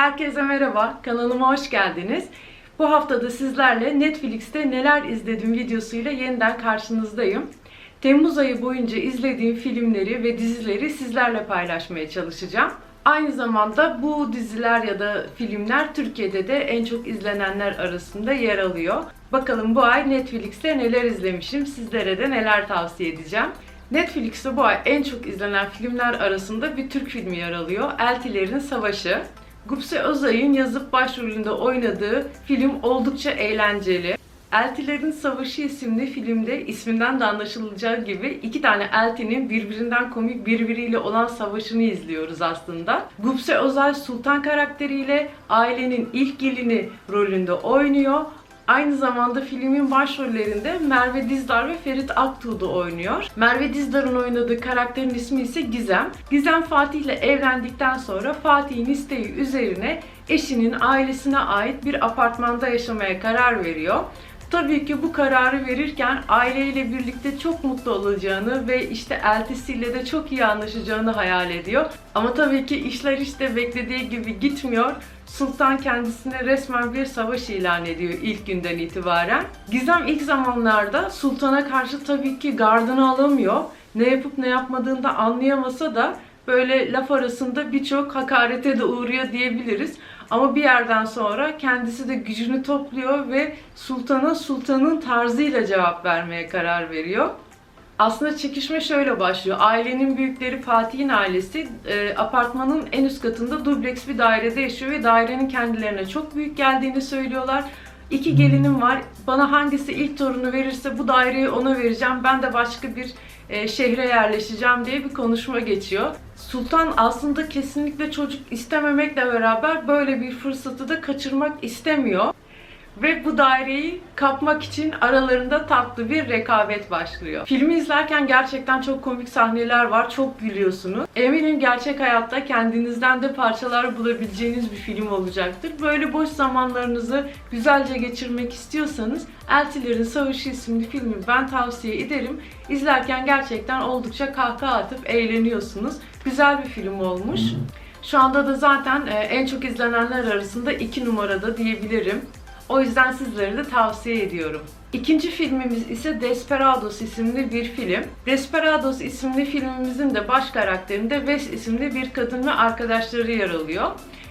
Herkese merhaba, kanalıma hoş geldiniz. Bu haftada sizlerle Netflix'te neler izledim videosuyla yeniden karşınızdayım. Temmuz ayı boyunca izlediğim filmleri ve dizileri sizlerle paylaşmaya çalışacağım. Aynı zamanda bu diziler ya da filmler Türkiye'de de en çok izlenenler arasında yer alıyor. Bakalım bu ay Netflix'te neler izlemişim, sizlere de neler tavsiye edeceğim. Netflix'te bu ay en çok izlenen filmler arasında bir Türk filmi yer alıyor. Eltilerin Savaşı. Gupse Özay'ın yazıp başrolünde oynadığı film oldukça eğlenceli. Eltilerin Savaşı isimli filmde isminden de anlaşılacağı gibi iki tane eltinin birbirinden komik birbiriyle olan savaşını izliyoruz aslında. Gupse Özay Sultan karakteriyle ailenin ilk gelini rolünde oynuyor. Aynı zamanda filmin başrollerinde Merve Dizdar ve Ferit Aktuğ da oynuyor. Merve Dizdar'ın oynadığı karakterin ismi ise Gizem. Gizem Fatih ile evlendikten sonra Fatih'in isteği üzerine eşinin ailesine ait bir apartmanda yaşamaya karar veriyor. Tabii ki bu kararı verirken aileyle birlikte çok mutlu olacağını ve işte eltisiyle de çok iyi anlaşacağını hayal ediyor. Ama tabii ki işler işte beklediği gibi gitmiyor. Sultan kendisine resmen bir savaş ilan ediyor ilk günden itibaren. Gizem ilk zamanlarda Sultan'a karşı tabii ki gardını alamıyor. Ne yapıp ne yapmadığını da anlayamasa da böyle laf arasında birçok hakarete de uğruyor diyebiliriz. Ama bir yerden sonra kendisi de gücünü topluyor ve sultana sultanın tarzıyla cevap vermeye karar veriyor. Aslında çekişme şöyle başlıyor. Ailenin büyükleri Fatih'in ailesi e, apartmanın en üst katında dubleks bir dairede yaşıyor ve dairenin kendilerine çok büyük geldiğini söylüyorlar. İki gelinim var. Bana hangisi ilk torunu verirse bu daireyi ona vereceğim. Ben de başka bir e, şehre yerleşeceğim diye bir konuşma geçiyor. Sultan aslında kesinlikle çocuk istememekle beraber böyle bir fırsatı da kaçırmak istemiyor. Ve bu daireyi kapmak için aralarında tatlı bir rekabet başlıyor. Filmi izlerken gerçekten çok komik sahneler var, çok gülüyorsunuz. Eminim gerçek hayatta kendinizden de parçalar bulabileceğiniz bir film olacaktır. Böyle boş zamanlarınızı güzelce geçirmek istiyorsanız Eltilerin Savaşı isimli filmi ben tavsiye ederim. İzlerken gerçekten oldukça kahkaha atıp eğleniyorsunuz. Güzel bir film olmuş. Şu anda da zaten e, en çok izlenenler arasında 2 numarada diyebilirim. O yüzden sizlere de tavsiye ediyorum. İkinci filmimiz ise Desperados isimli bir film. Desperados isimli filmimizin de baş karakterinde Wes isimli bir kadın ve arkadaşları yer alıyor.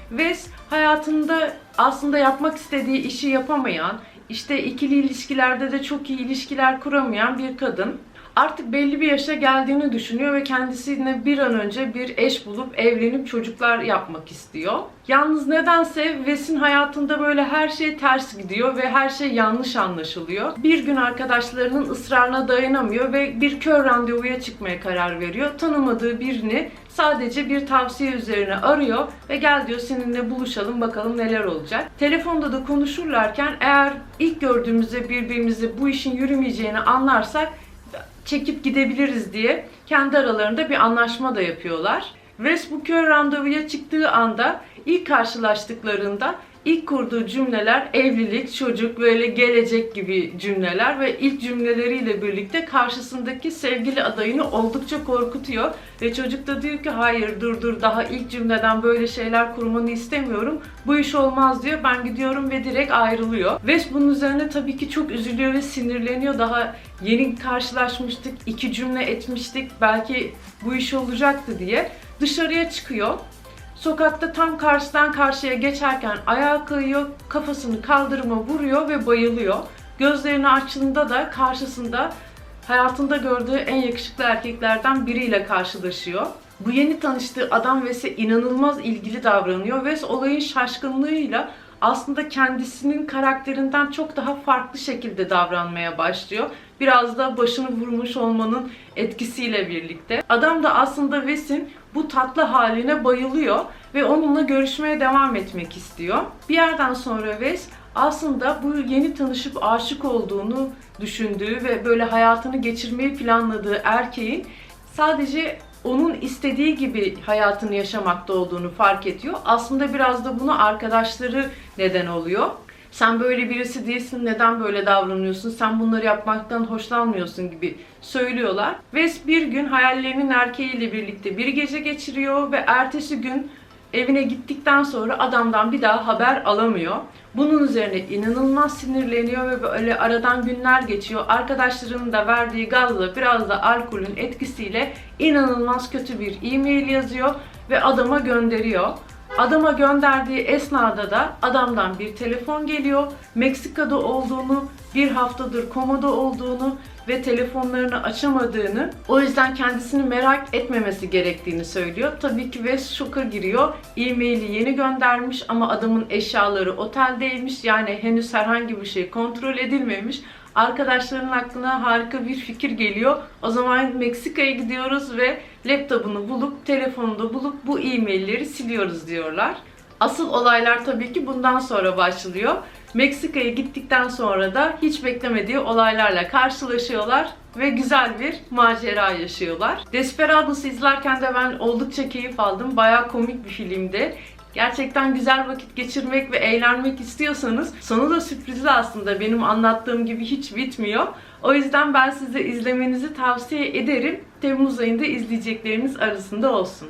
Wes hayatında aslında yapmak istediği işi yapamayan, işte ikili ilişkilerde de çok iyi ilişkiler kuramayan bir kadın artık belli bir yaşa geldiğini düşünüyor ve kendisine bir an önce bir eş bulup evlenip çocuklar yapmak istiyor. Yalnız nedense Wes'in hayatında böyle her şey ters gidiyor ve her şey yanlış anlaşılıyor. Bir gün arkadaşlarının ısrarına dayanamıyor ve bir kör randevuya çıkmaya karar veriyor. Tanımadığı birini sadece bir tavsiye üzerine arıyor ve gel diyor seninle buluşalım bakalım neler olacak. Telefonda da konuşurlarken eğer ilk gördüğümüzde birbirimizi bu işin yürümeyeceğini anlarsak çekip gidebiliriz diye kendi aralarında bir anlaşma da yapıyorlar. Wes bu kör randevuya çıktığı anda ilk karşılaştıklarında ilk kurduğu cümleler evlilik, çocuk, böyle gelecek gibi cümleler ve ilk cümleleriyle birlikte karşısındaki sevgili adayını oldukça korkutuyor. Ve çocuk da diyor ki hayır dur dur daha ilk cümleden böyle şeyler kurmanı istemiyorum. Bu iş olmaz diyor. Ben gidiyorum ve direkt ayrılıyor. Wes bunun üzerine tabii ki çok üzülüyor ve sinirleniyor. Daha yeni karşılaşmıştık, iki cümle etmiştik. Belki bu iş olacaktı diye. Dışarıya çıkıyor. Sokakta tam karşıdan karşıya geçerken ayağa kayıyor, kafasını kaldırıma vuruyor ve bayılıyor. Gözlerini açtığında da karşısında hayatında gördüğü en yakışıklı erkeklerden biriyle karşılaşıyor. Bu yeni tanıştığı adam Wes'e inanılmaz ilgili davranıyor. Wes olayın şaşkınlığıyla aslında kendisinin karakterinden çok daha farklı şekilde davranmaya başlıyor. Biraz da başını vurmuş olmanın etkisiyle birlikte. Adam da aslında Wes'in bu tatlı haline bayılıyor ve onunla görüşmeye devam etmek istiyor. Bir yerden sonra Wes aslında bu yeni tanışıp aşık olduğunu düşündüğü ve böyle hayatını geçirmeyi planladığı erkeğin sadece onun istediği gibi hayatını yaşamakta olduğunu fark ediyor. Aslında biraz da bunu arkadaşları neden oluyor. Sen böyle birisi değilsin, neden böyle davranıyorsun, sen bunları yapmaktan hoşlanmıyorsun gibi söylüyorlar. Wes bir gün hayallerinin erkeğiyle birlikte bir gece geçiriyor ve ertesi gün evine gittikten sonra adamdan bir daha haber alamıyor. Bunun üzerine inanılmaz sinirleniyor ve böyle aradan günler geçiyor. Arkadaşlarının da verdiği gazla biraz da alkolün etkisiyle inanılmaz kötü bir e-mail yazıyor ve adama gönderiyor. Adama gönderdiği esnada da adamdan bir telefon geliyor. Meksika'da olduğunu, bir haftadır komada olduğunu ve telefonlarını açamadığını, o yüzden kendisini merak etmemesi gerektiğini söylüyor. Tabii ki Wes şoka giriyor. E-maili yeni göndermiş ama adamın eşyaları oteldeymiş. Yani henüz herhangi bir şey kontrol edilmemiş. Arkadaşlarının aklına harika bir fikir geliyor. O zaman Meksika'ya gidiyoruz ve laptopunu bulup, telefonunu da bulup bu e-mailleri siliyoruz diyorlar. Asıl olaylar tabii ki bundan sonra başlıyor. Meksika'ya gittikten sonra da hiç beklemediği olaylarla karşılaşıyorlar ve güzel bir macera yaşıyorlar. Desperados'u izlerken de ben oldukça keyif aldım. Bayağı komik bir filmdi. Gerçekten güzel vakit geçirmek ve eğlenmek istiyorsanız sonu da sürprizli aslında. Benim anlattığım gibi hiç bitmiyor. O yüzden ben size izlemenizi tavsiye ederim. Temmuz ayında izleyecekleriniz arasında olsun.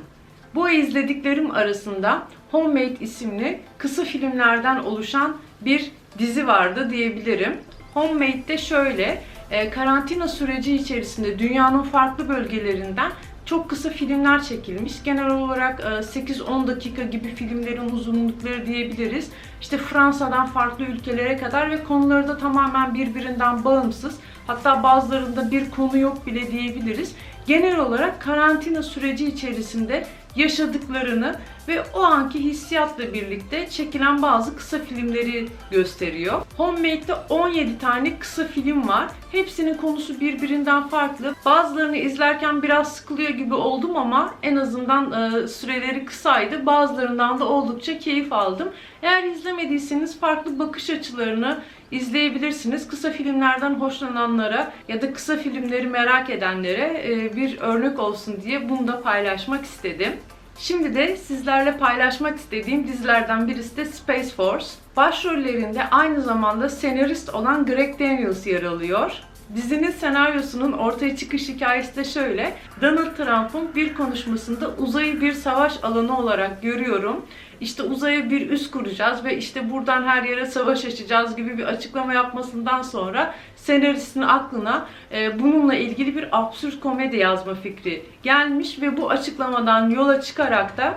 Bu izlediklerim arasında Homemade isimli kısa filmlerden oluşan bir dizi vardı diyebilirim. Homemade'de şöyle, e, karantina süreci içerisinde dünyanın farklı bölgelerinden çok kısa filmler çekilmiş. Genel olarak e, 8-10 dakika gibi filmlerin uzunlukları diyebiliriz. İşte Fransa'dan farklı ülkelere kadar ve konuları da tamamen birbirinden bağımsız. Hatta bazılarında bir konu yok bile diyebiliriz. Genel olarak karantina süreci içerisinde yaşadıklarını ve o anki hissiyatla birlikte çekilen bazı kısa filmleri gösteriyor. Homemade'de 17 tane kısa film var. Hepsinin konusu birbirinden farklı. Bazılarını izlerken biraz sıkılıyor gibi oldum ama en azından e, süreleri kısaydı. Bazılarından da oldukça keyif aldım. Eğer izlemediyseniz farklı bakış açılarını izleyebilirsiniz. Kısa filmlerden hoşlananlara ya da kısa filmleri merak edenlere e, bir örnek olsun diye bunu da paylaşmak istedim. Şimdi de sizlerle paylaşmak istediğim dizilerden birisi de Space Force. Başrollerinde aynı zamanda senarist olan Greg Daniels yer alıyor. Dizinin senaryosunun ortaya çıkış hikayesi de şöyle. Donald Trump'ın bir konuşmasında uzayı bir savaş alanı olarak görüyorum. İşte uzaya bir üs kuracağız ve işte buradan her yere savaş açacağız gibi bir açıklama yapmasından sonra senaristin aklına e, bununla ilgili bir absürt komedi yazma fikri gelmiş ve bu açıklamadan yola çıkarak da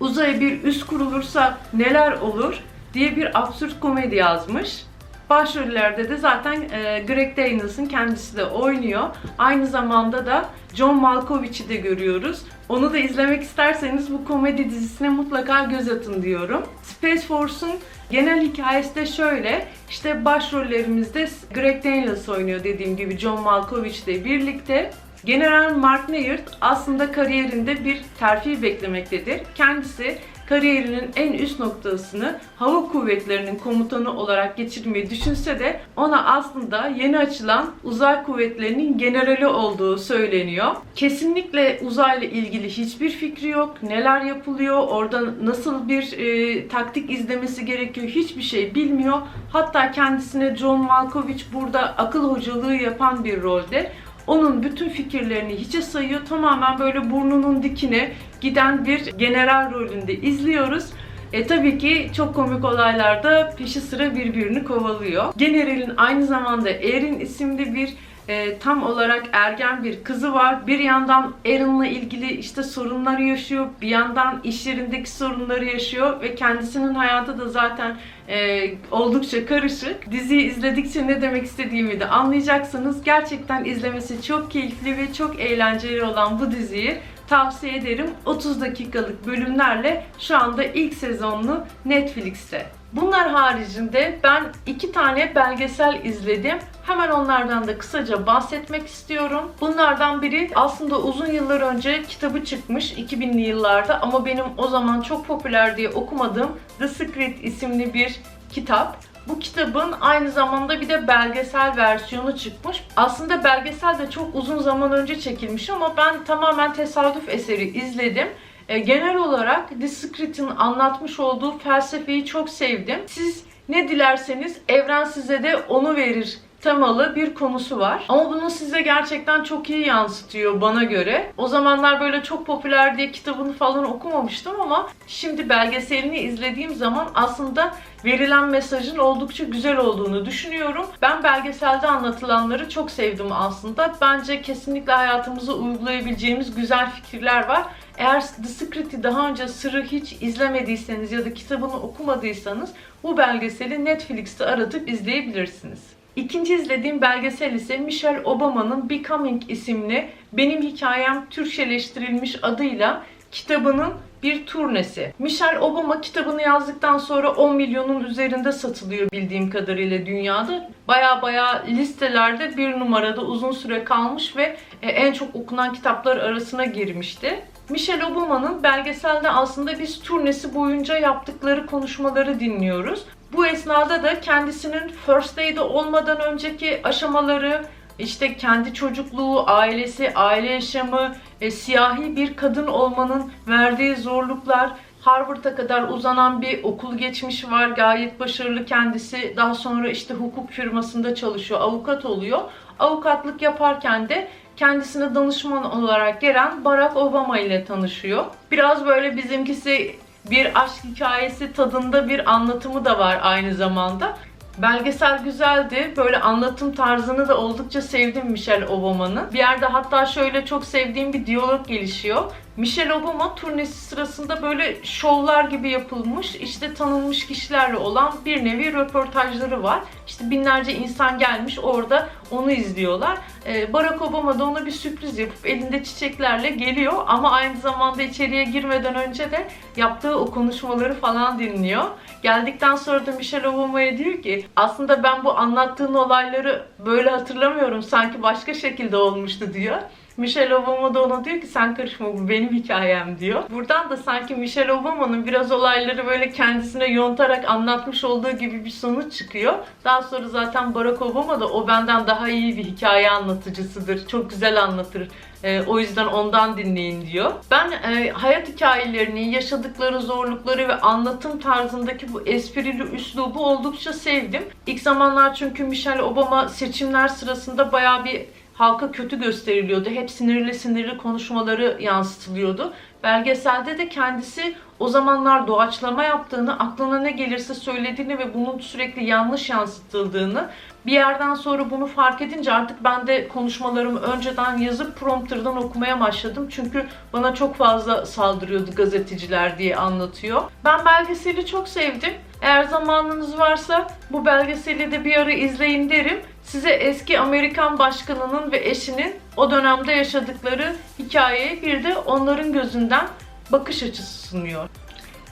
uzaya bir üs kurulursa neler olur diye bir absürt komedi yazmış. Başrollerde de zaten e, Greg Daniels'ın kendisi de oynuyor. Aynı zamanda da John Malkovich'i de görüyoruz. Onu da izlemek isterseniz bu komedi dizisine mutlaka göz atın diyorum. Space Force'un genel hikayesi de şöyle. İşte başrollerimizde Greg Daniels oynuyor dediğim gibi John Malkovich ile birlikte. General Mark Neyer aslında kariyerinde bir terfi beklemektedir. Kendisi kariyerinin en üst noktasını hava kuvvetlerinin komutanı olarak geçirmeyi düşünse de ona aslında yeni açılan uzay kuvvetlerinin generali olduğu söyleniyor. Kesinlikle uzayla ilgili hiçbir fikri yok. Neler yapılıyor, orada nasıl bir e, taktik izlemesi gerekiyor hiçbir şey bilmiyor. Hatta kendisine John Malkovich burada akıl hocalığı yapan bir rolde onun bütün fikirlerini hiçe sayıyor. Tamamen böyle burnunun dikine giden bir general rolünde izliyoruz. E tabii ki çok komik olaylarda peşi sıra birbirini kovalıyor. Generalin aynı zamanda Erin isimli bir e, tam olarak ergen bir kızı var. Bir yandan Aaron'la ilgili işte sorunları yaşıyor. Bir yandan iş yerindeki sorunları yaşıyor ve kendisinin hayatı da zaten e, oldukça karışık. Diziyi izledikçe ne demek istediğimi de anlayacaksınız. Gerçekten izlemesi çok keyifli ve çok eğlenceli olan bu diziyi tavsiye ederim. 30 dakikalık bölümlerle şu anda ilk sezonlu Netflix'te. Bunlar haricinde ben iki tane belgesel izledim. Hemen onlardan da kısaca bahsetmek istiyorum. Bunlardan biri aslında uzun yıllar önce kitabı çıkmış 2000'li yıllarda ama benim o zaman çok popüler diye okumadığım The Secret isimli bir kitap. Bu kitabın aynı zamanda bir de belgesel versiyonu çıkmış. Aslında belgesel de çok uzun zaman önce çekilmiş ama ben tamamen tesadüf eseri izledim. E, genel olarak The Secret'in anlatmış olduğu felsefeyi çok sevdim. Siz ne dilerseniz evren size de onu verir temalı bir konusu var. Ama bunu size gerçekten çok iyi yansıtıyor bana göre. O zamanlar böyle çok popüler diye kitabını falan okumamıştım ama şimdi belgeselini izlediğim zaman aslında verilen mesajın oldukça güzel olduğunu düşünüyorum. Ben belgeselde anlatılanları çok sevdim aslında. Bence kesinlikle hayatımıza uygulayabileceğimiz güzel fikirler var. Eğer The Secret'i daha önce Sırrı hiç izlemediyseniz ya da kitabını okumadıysanız bu belgeseli Netflix'te aratıp izleyebilirsiniz. İkinci izlediğim belgesel ise Michelle Obama'nın Becoming isimli Benim Hikayem Türkçeleştirilmiş adıyla kitabının bir turnesi. Michelle Obama kitabını yazdıktan sonra 10 milyonun üzerinde satılıyor bildiğim kadarıyla dünyada. Baya baya listelerde bir numarada uzun süre kalmış ve e, en çok okunan kitaplar arasına girmişti. Michelle Obama'nın belgeselde aslında biz turnesi boyunca yaptıkları konuşmaları dinliyoruz. Bu esnada da kendisinin First Day'de olmadan önceki aşamaları, işte kendi çocukluğu, ailesi, aile yaşamı, e, siyahi bir kadın olmanın verdiği zorluklar, Harvard'a kadar uzanan bir okul geçmişi var. Gayet başarılı kendisi. Daha sonra işte hukuk firmasında çalışıyor, avukat oluyor. Avukatlık yaparken de kendisine danışman olarak gelen Barack Obama ile tanışıyor. Biraz böyle bizimkisi bir aşk hikayesi tadında bir anlatımı da var aynı zamanda. Belgesel güzeldi. Böyle anlatım tarzını da oldukça sevdim Michelle Obama'nın. Bir yerde hatta şöyle çok sevdiğim bir diyalog gelişiyor. Michelle Obama turnesi sırasında böyle şovlar gibi yapılmış, işte tanınmış kişilerle olan bir nevi röportajları var. İşte binlerce insan gelmiş orada onu izliyorlar. Ee, Barack Obama da ona bir sürpriz yapıp elinde çiçeklerle geliyor ama aynı zamanda içeriye girmeden önce de yaptığı o konuşmaları falan dinliyor. Geldikten sonra da Michelle Obama'ya diyor ki aslında ben bu anlattığın olayları böyle hatırlamıyorum sanki başka şekilde olmuştu diyor. Michelle Obama da ona diyor ki sen karışma bu benim hikayem diyor. Buradan da sanki Michelle Obama'nın biraz olayları böyle kendisine yontarak anlatmış olduğu gibi bir sonuç çıkıyor. Daha sonra zaten Barack Obama da o benden daha iyi bir hikaye anlatıcısıdır. Çok güzel anlatır. Ee, o yüzden ondan dinleyin diyor. Ben e, hayat hikayelerini, yaşadıkları zorlukları ve anlatım tarzındaki bu esprili üslubu oldukça sevdim. İlk zamanlar çünkü Michelle Obama seçimler sırasında bayağı bir halka kötü gösteriliyordu. Hep sinirli sinirli konuşmaları yansıtılıyordu. Belgeselde de kendisi o zamanlar doğaçlama yaptığını, aklına ne gelirse söylediğini ve bunun sürekli yanlış yansıtıldığını bir yerden sonra bunu fark edince artık ben de konuşmalarımı önceden yazıp prompterdan okumaya başladım. Çünkü bana çok fazla saldırıyordu gazeteciler diye anlatıyor. Ben belgeseli çok sevdim. Eğer zamanınız varsa bu belgeseli de bir ara izleyin derim. Size eski Amerikan başkanının ve eşinin o dönemde yaşadıkları hikayeyi bir de onların gözünden bakış açısı sunuyor.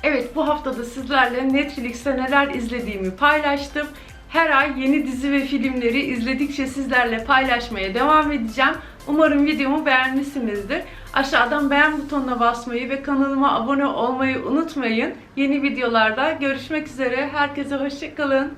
Evet bu haftada sizlerle Netflix'te neler izlediğimi paylaştım. Her ay yeni dizi ve filmleri izledikçe sizlerle paylaşmaya devam edeceğim. Umarım videomu beğenmişsinizdir. Aşağıdan beğen butonuna basmayı ve kanalıma abone olmayı unutmayın. Yeni videolarda görüşmek üzere. Herkese hoşçakalın.